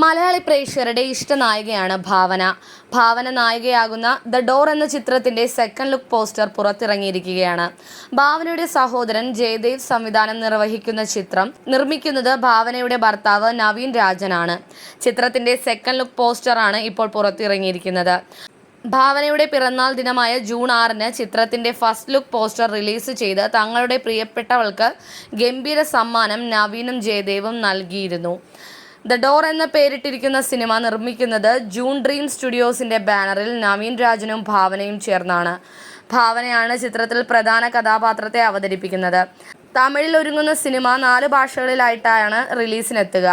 മലയാളി പ്രേക്ഷകരുടെ ഇഷ്ടനായികയാണ് ഭാവന. ഭാവന നായികയാകുന്ന the door എന്ന ചിത്രത്തിന്റെ സെക്കൻഡ് ലുക്ക് പോസ്റ്റർ പുറത്തിറങ്ങിയിരിക്കുകയാണ്. ഭാവനയുടെ സഹോദരൻ ജയദേവ് സംവിധാനം നിർവഹിക്കുന്ന ചിത്രം നിർമ്മിക്കുന്നത് ഭാവനയുടെ ഭർത്താവ് നവീൻ രാജനാണ്. ചിത്രത്തിന്റെ സെക്കൻഡ് ലുക്ക് പോസ്റ്ററാണ് ഇപ്പോൾ പുറത്തിറങ്ങിയിരിക്കുന്നത്. ഭാവനയുടെ പിറന്നാൾ ദിനമായ ജൂൺ ആറിന് ചിത്രത്തിന്റെ ഫസ്റ്റ് ലുക്ക് പോസ്റ്റർ റിലീസ് ചെയ്ത് തങ്ങളുടെ പ്രിയപ്പെട്ടവൾക്ക് ഗംഭീര സമ്മാനം നവീനും ജയദേവും നൽകിയിരുന്നു. ദ ഡോർ എന്ന പേരിട്ടിരിക്കുന്ന സിനിമ നിർമ്മിക്കുന്നത് ജൂൺ ഡ്രീം സ്റ്റുഡിയോസിന്റെ ബാനറിൽ നവീൻ രാജനും ഭാവനയും ചേർന്നാണ്. ഭാവനയാണ് ചിത്രത്തിൽ പ്രധാന കഥാപാത്രത്തെ അവതരിപ്പിക്കുന്നത്. തമിഴിൽ ഒരുങ്ങുന്ന സിനിമ നാല് ഭാഷകളിലായിട്ടാണ് റിലീസിനെത്തുക.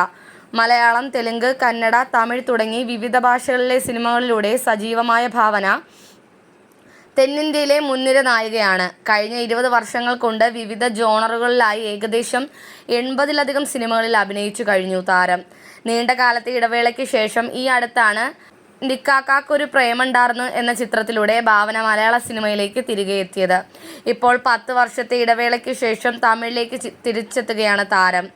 മലയാളം തെലുങ്ക് കന്നഡ തമിഴ് തുടങ്ങി വിവിധ ഭാഷകളിലെ സിനിമകളിലൂടെ സജീവമായ ഭാവന തെന്നിന്ത്യയിലെ മുൻനിര നായികയാണ്. കഴിഞ്ഞ ഇരുപത് വർഷങ്ങൾ കൊണ്ട് വിവിധ ജോണറുകളിലായി ഏകദേശം എൺപതിലധികം സിനിമകളിൽ അഭിനയിച്ചു കഴിഞ്ഞു താരം. നീണ്ട കാലത്തെ ഇടവേളയ്ക്ക് ശേഷം ഈ അടുത്താണ് നിക്കാക്കാക്കൊരു പ്രേമുണ്ടാർന്നു എന്ന ചിത്രത്തിലൂടെ ഭാവന മലയാള സിനിമയിലേക്ക് തിരികെ എത്തിയത്. ഇപ്പോൾ പത്ത് വർഷത്തെ ഇടവേളയ്ക്ക് ശേഷം തമിഴിലേക്ക് തിരിച്ചെത്തുകയാണ് താരം.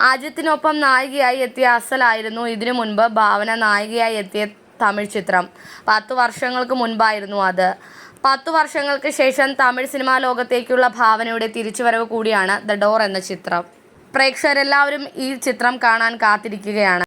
അജിത്തിനൊപ്പം നായികയായി എത്തിയ അസലായിരുന്നു ഇതിനു മുൻപ് ഭാവന നായികയായി എത്തിയ തമിഴ് ചിത്രം. പത്ത് വർഷങ്ങൾക്ക് മുൻപായിരുന്നു അത്. പത്തു വർഷങ്ങൾക്ക് ശേഷം തമിഴ് സിനിമാ ലോകത്തേക്കുള്ള ഭാവനയുടെ തിരിച്ചുവരവ് കൂടിയാണ് ദ ഡോർ എന്ന ചിത്രം. പ്രേക്ഷകരെല്ലാവരും ഈ ചിത്രം കാണാൻ കാത്തിരിക്കുകയാണ്.